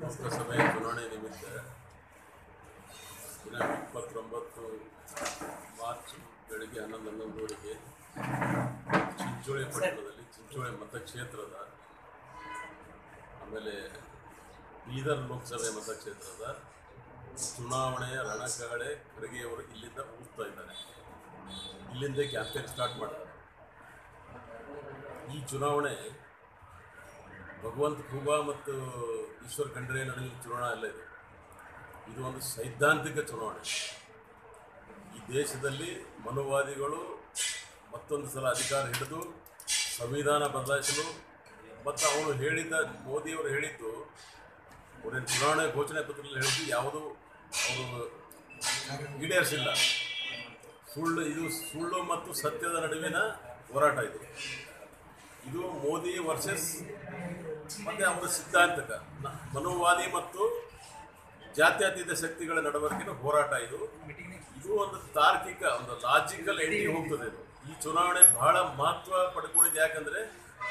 ಲೋಕಸಭೆ ಚುನಾವಣೆ ನಿಮಿತ್ತ ದಿನಾಂಕ ಇಪ್ಪತ್ತೊಂಬತ್ತು ಮಾರ್ಚ್ ಬೆಳಗ್ಗೆ ಹನ್ನೊಂದು ಹನ್ನೊಂದುವರೆಗೆ ಚಿಂಚೋಳಿ ಪಟ್ಟಣದಲ್ಲಿ ಚಿಂಚೋಳಿ ಮತಕ್ಷೇತ್ರದ ಆಮೇಲೆ ಬೀದರ್ ಲೋಕಸಭೆ ಮತಕ್ಷೇತ್ರದ ಚುನಾವಣೆಯ ರಣಗಾಳೆ ಖರ್ಗೆಯವರು ಇಲ್ಲಿಂದ ಊರ್ತಾ ಇದ್ದಾರೆ. ಇಲ್ಲಿಂದ ಕ್ಯಾಂಪೇನ್ ಸ್ಟಾರ್ಟ್ ಮಾಡ್ತಾರೆ. ಈ ಚುನಾವಣೆ ಭಗವಂತ ಖೂಬಾ ಮತ್ತು ಈಶ್ವರ್ ಖಂಡ್ರೆ ನಡುವಿನ ಚುನಾವಣೆ ಅಲ್ಲ ಇದೆ. ಇದು ಒಂದು ಸೈದ್ಧಾಂತಿಕ ಚುನಾವಣೆ. ಈ ದೇಶದಲ್ಲಿ ಮನುವಾದಿಗಳು ಮತ್ತೊಂದು ಸಲ ಅಧಿಕಾರ ಹಿಡಿದು, ಸಂವಿಧಾನ ಬದಲಾಯಿಸಲು ಮತ್ತು ಅವನು ಹೇಳಿದ್ದ ಮೋದಿಯವರು ಹೇಳಿದ್ದು ಅವರೇನು ಚುನಾವಣೆ ಘೋಷಣೆ ಪತ್ರದಲ್ಲಿ ಹೇಳಿದ್ದು ಯಾವುದೂ ಅವರು ಈಡೇರಿಸಿಲ್ಲ. ಸುಳ್ಳು, ಇದು ಸುಳ್ಳು ಮತ್ತು ಸತ್ಯದ ನಡುವಿನ ಹೋರಾಟ ಇದು. ಇದು ಮೋದಿ ವರ್ಸಸ್ ಮತ್ತೆ ಅವರ ಸಿದ್ಧಾಂತಕ ಮನೋವಾದಿ ಮತ್ತು ಜಾತ್ಯತೀತ ಶಕ್ತಿಗಳ ನಡವಳಿಕೆನ ಹೋರಾಟ ಇದು. ಇದು ಒಂದು ತಾರ್ಕಿಕ, ಒಂದು ಲಾಜಿಕಲ್ ಎಂಟ್ರಿ ಹೋಗ್ತದೆ ಇದು. ಈ ಚುನಾವಣೆ ಬಹಳ ಮಹತ್ವ ಪಡ್ಕೊಂಡಿದೆ. ಯಾಕಂದ್ರೆ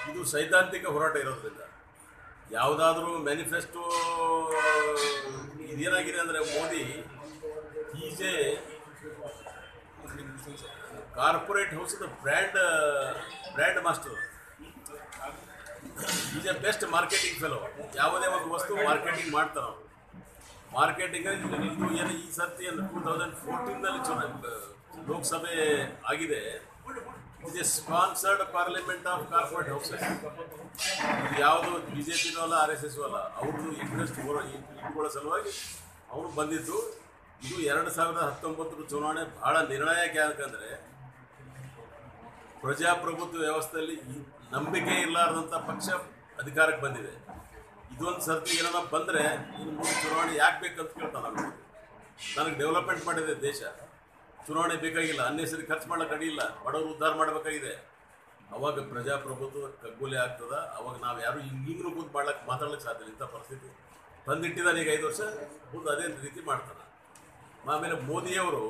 ಇದು ಸೈದ್ಧಾಂತಿಕ ಹೋರಾಟ ಇರೋದ್ರಿಂದ. ಯಾವುದಾದ್ರೂ ಮ್ಯಾನಿಫೆಸ್ಟೋ ಇದೇನಾಗಿದೆ ಅಂದರೆ Modi easy corporate house brand brand master is a best marketing fellow ಯಾವುದೇ ಒಂದು ವಸ್ತು ಮಾರ್ಕೆಟಿಂಗ್ ಮಾಡ್ತಾರೆ ಮಾರ್ಕೆಟಿಂಗ್ ಇದು ಏನು ಈ ಸರ್ತಿ ಏನು ಟೂ ತೌಸಂಡ್ ಫೋರ್ಟೀನಲ್ಲಿ ಲೋಕಸಭೆ ಆಗಿದೆ. Is a sponsored parliament of corporate houses ಇದು ಯಾವುದು ಬಿ ಜೆ ಪಿನೂ ಅಲ್ಲ ಆರ್ ಎಸ್ ಎಸ್ ಅಲ್ಲ, ಅವ್ರದ್ದು ಇಂಟ್ರೆಸ್ಟ್ ಇಟ್ಕೊಳ್ಳೋ ಸಲುವಾಗಿ ಅವರು ಬಂದಿದ್ದು. ಇದು ಎರಡು ಸಾವಿರದ ಹತ್ತೊಂಬತ್ತರ ಚುನಾವಣೆ ಬಹಳ ನಿರ್ಣಾಯಕ ಯಾಕಂದರೆ ಪ್ರಜಾಪ್ರಭುತ್ವ ವ್ಯವಸ್ಥೆಯಲ್ಲಿ ನಂಬಿಕೆ ಇರಲಾರ್ದಂಥ ಪಕ್ಷ ಅಧಿಕಾರಕ್ಕೆ ಬಂದಿದೆ. ಇದೊಂದು ಸರ್ತಿ ಏನಾರ ಬಂದರೆ ಇನ್ನು ಚುನಾವಣೆ ಯಾಕೆ ಬೇಕಂತ ಕೇಳ್ತಾನೆ ನಾನು. ನನಗೆ ಡೆವಲಪ್ಮೆಂಟ್ ಮಾಡಿದೆ ದೇಶ. ಚುನಾವಣೆ ಬೇಕಾಗಿಲ್ಲ ಅನ್ನೆಸರಿ ಖರ್ಚು ಮಾಡೋಕೆ ಅಡಿಯಿಲ್ಲ ಬಡವರು ಉದ್ಧಾರ ಮಾಡಬೇಕಾಗಿದೆ. ಅವಾಗ ಪ್ರಜಾಪ್ರಭುತ್ವ ಕಗ್ಗೊಲೆ ಆಗ್ತದ, ಅವಾಗ ನಾವು ಯಾರು ಹಿಂಗಿಂಗ್ರು ಕೂತ್ ಮಾಡ್ಲಕ್ಕೆ ಮಾತಾಡ್ಲಿಕ್ಕೆ ಸಾಧ್ಯ ಇಂಥ ಪರಿಸ್ಥಿತಿ. ತಂದಿಟ್ಟಿದ್ದಾನೆ ಈಗ ಐದು ವರ್ಷ, ಮುಂದೆ ಅದೇ ರೀತಿ ಮಾಡ್ತಾನೆ. ಆಮೇಲೆ ಮೋದಿಯವರು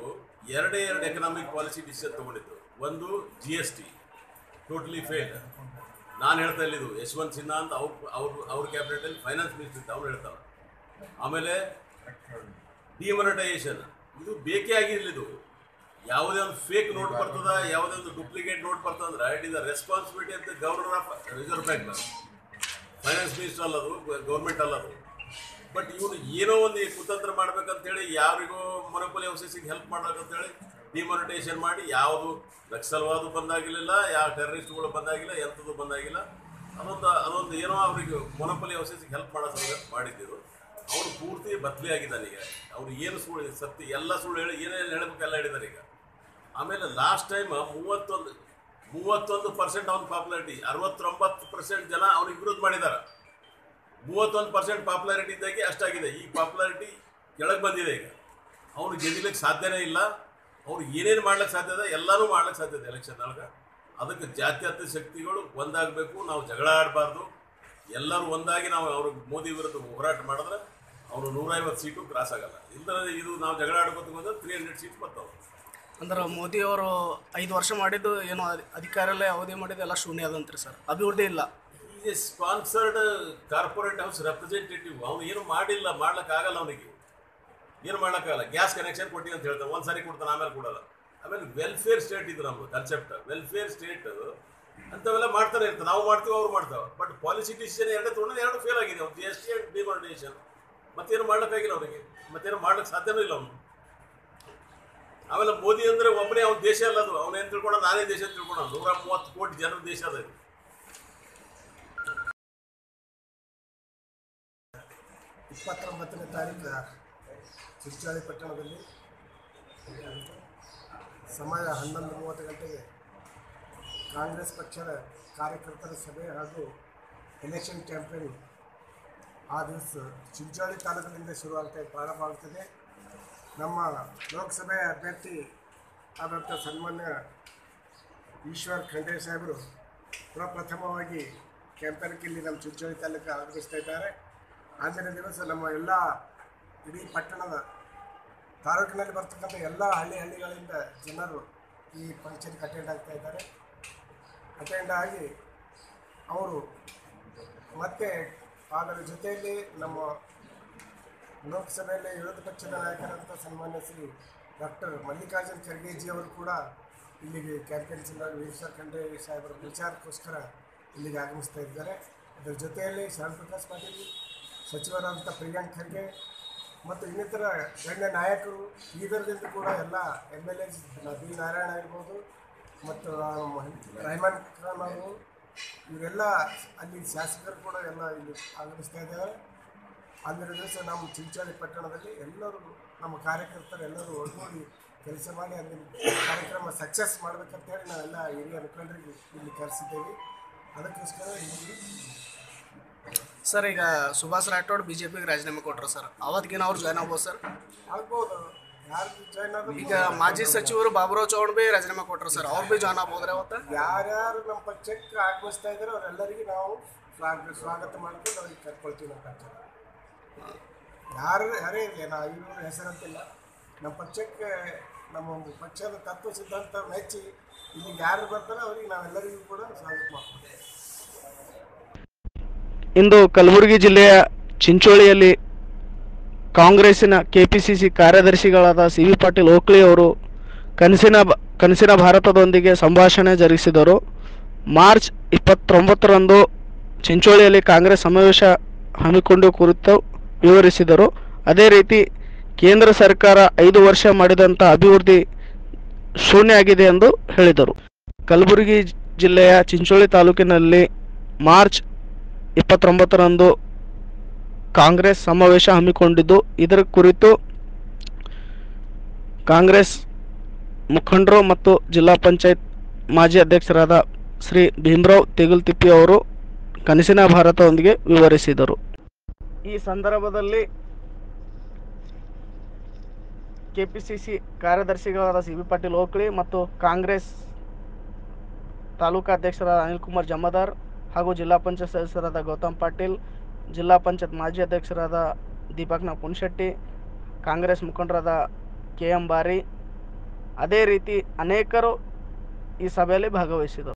ಎರಡೇ ಎರಡು ಎಕನಾಮಿಕ್ ಪಾಲಿಸಿ ಡಿಸಿಷನ್ ತಗೊಂಡಿದ್ದು. ಒಂದು G S T totally failed ನಾನು ಹೇಳ್ತಾ ಇಲ್ಲಿದ್ದು ಯಶವಂತ್ ಸಿನ್ಹಾ ಅಂತ ಅವ್ರು, ಅವ್ರ ಅವ್ರ ಕ್ಯಾಬಿನೆಟಲ್ಲಿ ಫೈನಾನ್ಸ್ ಮಿನಿಸ್ಟರ್ ಇತ್ತು ಅವ್ರು ಹೇಳ್ತಾರೆ ಆಮೇಲೆ ಡಿಮೊನಿಟೈಸೇಷನ್ ಇದು ಬೇಕೇ ಇದು. ಯಾವುದೇ ಒಂದು ಫೇಕ್ ನೋಟ್ ಬರ್ತದ, ಯಾವುದೇ ಒಂದು duplicate note ಬರ್ತದಂದ್ರೆ it is a responsibility the governor of reserve bank finance minister ಅಲ್ಲದು government ಅಲ್ಲದು. ಬಟ್ ಇವನು ಏನೋ ಒಂದು ಕುತಂತ್ರ ಮಾಡ್ಬೇಕಂತೇಳಿ, ಯಾರಿಗೋ ಮೊನಪೊಲಿ ಅವಶೇಷಿಗೆ ಹೆಲ್ಪ್ ಮಾಡ್ಬೇಕಂತೇಳಿ ಡಿಮಾನಿಟೈಸೇಷನ್ ಮಾಡಿ ಯಾವುದು ನಕ್ಸಲ್ವಾದು ಬಂದಾಗಿರಲಿಲ್ಲ ಯಾವ ಟೆರರಿಸ್ಟ್ಗಳು ಬಂದಾಗಿಲ್ಲ, ಎಂಥದ್ದು ಬಂದಾಗಿಲ್ಲ. ಅದೊಂದು ಅದೊಂದು ಏನೋ ಅವರಿಗೆ ಮೊನಪಲಿ ಅವಶೇಷಕ್ಕೆ ಹೆಲ್ಪ್ ಮಾಡೋ ಸಲುವಾಗಿ ಮಾಡಿದ್ದರು. ಅವನು ಪೂರ್ತಿ ಬದಲಿ ಆಗಿದ್ದಾನೆ ಈಗ. ಅವ್ರು ಏನು ಸುಳ್ಳು, ಸತ್ಯ, ಎಲ್ಲ ಸುಳ್ಳು ಹೇಳಿ, ಏನೇನು ಹೇಳಬೇಕೆಲ್ಲ ಹೇಳಿದ್ದಾರೆ ಈಗ. ಆಮೇಲೆ ಲಾಸ್ಟ್ ಟೈಮ್ ಮೂವತ್ತೊಂದು ಮೂವತ್ತೊಂದು ಪರ್ಸೆಂಟ್ ಅವ್ನ ಪಾಪ್ಯುಲಾರಿಟಿ ಅರವತ್ತೊಂಬತ್ತು ಪರ್ಸೆಂಟ್ ಜನ ಅವ್ನಿಗೆ ವಿರೋಧ ಮಾಡಿದ್ದಾರೆ ಮೂವತ್ತೊಂದು ಪರ್ಸೆಂಟ್ ಪಾಪ್ಯುಲಾರಿಟಿ ಇದ್ದಾಗೆ ಅಷ್ಟಾಗಿದೆ. ಈ ಪಾಪ್ಯುಲಾರಿಟಿ ಕೆಳಗೆ ಬಂದಿದೆ ಈಗ. ಅವನು ಗೆಲ್ಲಲಿಕ್ಕೆ ಸಾಧ್ಯನೇ ಇಲ್ಲ. ಅವ್ರು ಏನೇನು ಮಾಡ್ಲಿಕ್ಕೆ ಸಾಧ್ಯ ಇದೆ ಎಲ್ಲರೂ ಮಾಡ್ಲಿಕ್ಕೆ ಸಾಧ್ಯ ಇದೆ ಎಲೆಕ್ಷನ್ ಒಳಗೆ ಅದಕ್ಕೆ ಜಾತ್ಯತೀತ ಶಕ್ತಿಗಳು ಒಂದಾಗಬೇಕು. ನಾವು ಜಗಳ ಆಡಬಾರ್ದು. ಎಲ್ಲರೂ ಒಂದಾಗಿ ನಾವು ಅವ್ರ ಮೋದಿ ವಿರುದ್ಧ ಹೋರಾಟ ಮಾಡಿದ್ರೆ ಅವರು ನೂರೈವತ್ತು ಸೀಟು ಕ್ರಾಸ್ ಆಗಲ್ಲ. ಇಲ್ಲದ್ರೆ ಇದು ನಾವು ಜಗಳ ಆಡ್ಕೋತ ಬಂದ್ರೆ ತ್ರೀ ಹಂಡ್ರೆಡ್ ಸೀಟ್ ಬರ್ತಾವೆ. ಅಂದ್ರೆ ಮೋದಿಯವರು ಐದು ವರ್ಷ ಮಾಡಿದ್ದು ಏನು ಅಧಿ- ಅಧಿಕಾರಲ್ಲೇ ಅವಧಿ ಮಾಡಿದ್ದು ಎಲ್ಲ ಶೂನ್ಯ ಅದಂತ್ರಿ ಸರ್ ಅಭಿವೃದ್ಧಿ ಇಲ್ಲ. ಈ ಸ್ಪಾನ್ಸರ್ಡ್ ಕಾರ್ಪೊರೇಟ್ ಹೌಸ್ ರೆಪ್ರೆಸೆಂಟೇಟಿವ್ ಅವನು ಏನು ಮಾಡಿಲ್ಲ ಮಾಡ್ಲಿಕ್ಕಾಗಲ್ಲ ಅವನಿಗೆ. ಏನು ಮಾಡೋಕ್ಕಾಗಲ್ಲ ಗ್ಯಾಸ್ ಕನೆಕ್ಷನ್ ಕೊಟ್ಟಿ ಅಂತ ಹೇಳ್ತಾರೆ. ಒಂದು ಸಾರಿ ಕೊಡ್ತಾನೆ, ಆಮೇಲೆ ಕೊಡೋಲ್ಲ. ಆಮೇಲೆ ವೆಲ್ಫೇರ್ ಸ್ಟೇಟ್ ಇದು ನಮ್ಮದು ಕನ್ಸೆಪ್ಟ್ ವೆಲ್ಫೇರ್ ಸ್ಟೇಟ್ ಅಂಥವೆಲ್ಲ ಮಾಡ್ತಾನೆ ಇರ್ತಾರೆ. ನಾವು ಮಾಡ್ತೀವಿ, ಅವ್ರು ಮಾಡ್ತಾವೆ. ಬಟ್ ಪಾಲಿಸಿ ಡಿಸಿಷನ್ ಎರಡೇ ತೊಗೊಂಡು ಎರಡು ಫೇಲ್ ಆಗಿದೆ. ಅವ್ರು G S T and demonetisation ಮತ್ತೇನು ಮಾಡೋಕ್ಕಾಗಿಲ್ಲ ಅವ್ರಿಗೆ. ಮತ್ತೇನು ಮಾಡೋಕ್ಕೆ ಸಾಧ್ಯನೂ ಇಲ್ಲ ಅವನು ಆಮೇಲೆ ಮೋದಿ ಅಂದ್ರೆ ಒಬ್ಬನೇ ಅವ್ನ ದೇಶ ಅಲ್ಲ ಅದು. ಅವನೇನು ತಿಳ್ಕೊಂಡು ನಾನೇ ದೇಶ ತಿಳ್ಕೊಳ ನೂರ ಮೂವತ್ತು ಕೋಟಿ ಜನರ ದೇಶ ಅದ. ಇಪ್ಪತ್ತೊಂಬತ್ತನೇ ತಾರೀಕು ಚಿಂಚೋಳಿ ಪಟ್ಟಣದಲ್ಲಿ ಸಮಯ ಹನ್ನೊಂದು ಮೂವತ್ತು ಗಂಟೆಗೆ ಕಾಂಗ್ರೆಸ್ ಪಕ್ಷದ ಕಾರ್ಯಕರ್ತರ ಸಭೆ ಹಾಗೂ ಎಲೆಕ್ಷನ್ ಕ್ಯಾಂಪೇನ್ ಆ ದಿವಸ ಚಿಂಚೋಳಿ ತಾಲೂಕಿನಿಂದ ಶುರುವಾಗ್ತಾ ಪ್ರಾರಂಭವಾಗ್ತದೆ. ನಮ್ಮ ಲೋಕಸಭೆ ಅಭ್ಯರ್ಥಿ ಆದಂಥ ಸನ್ಮಾನ್ಯ ಈಶ್ವರ್ ಖಂಡ್ರೆ ಸಾಹೇಬರು ಪ್ರಪ್ರಥಮವಾಗಿ ಕ್ಯಾಂಪೇನ್ಗೆ ಇಲ್ಲಿ ನಮ್ಮ ಚಿಂಚೋಳಿ ತಾಲೂಕು ಆಗಮಿಸ್ತಾ ಇದ್ದಾರೆ. ಅಂದಿನ ದಿವಸ ನಮ್ಮ ಎಲ್ಲ ಇಡೀ ಪಟ್ಟಣದ ತಾಲೂಕಿನಲ್ಲಿ ಬರ್ತಕ್ಕಂಥ ಎಲ್ಲ ಹಳ್ಳಿ ಹಳ್ಳಿಗಳಿಂದ ಜನರು ಈ ಫಂಕ್ಷನ್ಗೆ ಅಟೆಂಡ್ ಆಗ್ತಾ ಇದ್ದಾರೆ. ಅಟೆಂಡ್ ಆಗಿ ಅವರು ಮತ್ತೆ ಅದರ ಜೊತೆಯಲ್ಲಿ ನಮ್ಮ ಲೋಕಸಭೆಯಲ್ಲಿ ವಿರೋಧ ಪಕ್ಷದ ನಾಯಕರಂತ ಸನ್ಮಾನ್ಯ ಶ್ರೀ ಡಾಕ್ಟರ್ ಮಲ್ಲಿಕಾರ್ಜುನ್ ಖರ್ಗೆಜಿ ಅವರು ಕೂಡ ಇಲ್ಲಿಗೆ ಕ್ಯಾಂಪೇನ್ ಜಿಲ್ಲಾ ವಿಶ್ವ ಖಂಡ್ರೆ ಸಾಹೇಬರ ಪ್ರಚಾರಕ್ಕೋಸ್ಕರ ಇಲ್ಲಿಗೆ ಆಗಮಿಸ್ತಾ ಇದ್ದಾರೆ. ಅದರ ಜೊತೆಯಲ್ಲಿ ಶ್ಯಾಮ್ ಪ್ರಕಾಶ್ ಪಾಟೀಲ್, ಸಚಿವರಾದಂಥ ಪ್ರಿಯಾಂಕ್ ಖರ್ಗೆ ಮತ್ತು ಇನ್ನಿತರ ಗಣ್ಯ ನಾಯಕರು ಬೀದರ್ದಿಂದ ಕೂಡ ಎಲ್ಲ M L S B Narayana ಇರ್ಬೋದು ಮತ್ತು ರಹಮಾನ್ ಖಾನ್ ಅವರು, ಇವರೆಲ್ಲ ಅಲ್ಲಿ ಶಾಸಕರು ಕೂಡ ಎಲ್ಲ ಇಲ್ಲಿ ಆಗಮಿಸ್ತಾ ಇದ್ದಾರೆ. ಅಂದರೆ ದಿವಸ ನಮ್ಮ ಚಿಂಚಾಳಿ ಪಟ್ಟಣದಲ್ಲಿ ಎಲ್ಲರೂ ನಮ್ಮ ಕಾರ್ಯಕರ್ತರು ಎಲ್ಲರೂ ಒಗ್ಗೂಡಿ ಕೆಲಸ ಮಾಡಿ ಅಲ್ಲಿ ಕಾರ್ಯಕ್ರಮ ಸಕ್ಸಸ್ ಮಾಡಬೇಕಂತೇಳಿ ನಾವೆಲ್ಲ ಹಿರಿಯ ಮುಖಂಡರಿಗೆ ಇಲ್ಲಿ ಕರೆಸಿದ್ದೇವೆ. ಅದಕ್ಕೋಸ್ಕರ ಇಲ್ಲಿ ಸರ್ ಈಗ ಸುಭಾಷ್ ರಾಠೋಡ್ ಬಿ ಜೆ ಪಿಗೆ ರಾಜೀನಾಮೆ ಕೊಟ್ಟರು ಸರ್. ಅವತ್ತಿಗೇನು ಅವ್ರು ಜಾಯ್ನ್ ಆಗ್ಬೋದು ಸರ್? ಆಗ್ಬೋದು. ಯಾರು ಜಾಯ್ನ್ ಆದ್ರು ಈಗ ಮಾಜಿ ಸಚಿವರು ಬಾಬುರಾವ್ ಚೌಹಾಣ್ ಬಿ ರಾಜೀನಾಮೆ ಕೊಟ್ಟರು ಸರ್. ಅವ್ರು ಬಿ ಜಾಯ್ನ್ ಆಗ್ಬೋದ್ರಿ ಅವತ್ತು? ಯಾರ್ಯಾರು ನಮ್ಮ ಪಕ್ಷಕ್ಕೆ ಆಗಮಿಸ್ತಾ ಇದ್ದಾರೆ ಅವರೆಲ್ಲರಿಗೂ ನಾವು ಸ್ವಾಗ ಸ್ವಾಗತ ಮಾಡ್ಕೊಂಡು ಅವ್ರಿಗೆ ಕರ್ಕೊಳ್ತೀವಿ ನಮ್ಮ ಪಕ್ಷ. ಯಾರು ಯಾರೇ ಇರಲಿ ನಾ ಇವ್ರ ಹೆಸರಂತಿಲ್ಲ. ನಮ್ಮ ಪಕ್ಷಕ್ಕೆ ನಮ್ಮ ಪಕ್ಷದ ತತ್ವ ಸಿದ್ಧಾಂತ ಮೆಚ್ಚಿ ಇಲ್ಲಿಗೆ ಯಾರು ಬರ್ತಾರೆ ಅವರಿಗೆ ನಾವೆಲ್ಲರಿಗೂ ಕೂಡ ಸ್ವಾಗತ ಮಾಡ್ತೀವಿ ಇಂದು ಕಲಬುರಗಿ ಜಿಲ್ಲೆಯ ಚಿಂಚೋಳಿಯಲ್ಲಿ ಕಾಂಗ್ರೆಸ್ಸಿನ ಕೆಪಿಸಿಸಿ ಕಾರ್ಯದರ್ಶಿಗಳಾದ ಸಿ ವಿ ಪಾಟೀಲ್ ಓಕ್ಲಿ ಅವರು ಕನಸಿನ ಕನಸಿನ ಭಾರತದೊಂದಿಗೆ ಸಂಭಾಷಣೆ ಜರುಗಿಸಿದರು. ಮಾರ್ಚ್ ಇಪ್ಪತ್ತೊಂಬತ್ತರಂದು ಚಿಂಚೋಳಿಯಲ್ಲಿ ಕಾಂಗ್ರೆಸ್ ಸಮಾವೇಶ ಹಮ್ಮಿಕೊಂಡು ಕುರಿತು ವಿವರಿಸಿದರು. ಅದೇ ರೀತಿ ಕೇಂದ್ರ ಸರ್ಕಾರ ಐದು ವರ್ಷ ಮಾಡಿದಂಥ ಅಭಿವೃದ್ಧಿ ಶೂನ್ಯ ಆಗಿದೆ ಎಂದು ಹೇಳಿದರು. ಕಲಬುರಗಿ ಜಿಲ್ಲೆಯ ಚಿಂಚೋಳಿ ತಾಲೂಕಿನಲ್ಲಿ ಮಾರ್ಚ್ ಇಪ್ಪತ್ತೊಂಬತ್ತರಂದು ಕಾಂಗ್ರೆಸ್ ಸಮಾವೇಶ ಹಮ್ಮಿಕೊಂಡಿದ್ದು, ಇದರ ಕುರಿತು ಕಾಂಗ್ರೆಸ್ ಮುಖಂಡರು ಮತ್ತು ಜಿಲ್ಲಾ ಪಂಚಾಯತ್ ಮಾಜಿ ಅಧ್ಯಕ್ಷರಾದ ಶ್ರೀ ಭೀಮರಾವ್ ತೆಗುಲ್ತಿಪ್ಪಿ ಅವರು ಕನಸಿನ ಭಾರತದೊಂದಿಗೆ ವಿವರಿಸಿದರು. ಈ ಸಂದರ್ಭದಲ್ಲಿ ಕೆಪಿಸಿಸಿ ಕಾರ್ಯದರ್ಶಿಗಳಾದ ಸಿ ಬಿ ಪಾಟೀಲ್ ಓಕ್ಳಿ ಮತ್ತು ಕಾಂಗ್ರೆಸ್ ತಾಲೂಕಾ ಅಧ್ಯಕ್ಷರಾದ ಅನಿಲ್ ಕುಮಾರ್ ಜಮಾದಾರ್ ಹಾಗೂ ಜಿಲ್ಲಾ ಪಂಚಾಯತ್ ಸದಸ್ಯರಾದ ಗೌತಮ್ ಪಾಟೀಲ್, ಜಿಲ್ಲಾ ಪಂಚಾಯತ್ ಮಾಜಿ ಅಧ್ಯಕ್ಷರಾದ ದೀಪಕ್ನ ಪುನ್ಶೆಟ್ಟಿ ಕಾಂಗ್ರೆಸ್ ಮುಖಂಡರಾದ ಕೆ ಎಂ ಬಾರಿ. ಅದೇ ರೀತಿ ಅನೇಕರು ಈ ಸಭೆಯಲ್ಲಿ ಭಾಗವಹಿಸಿದರು.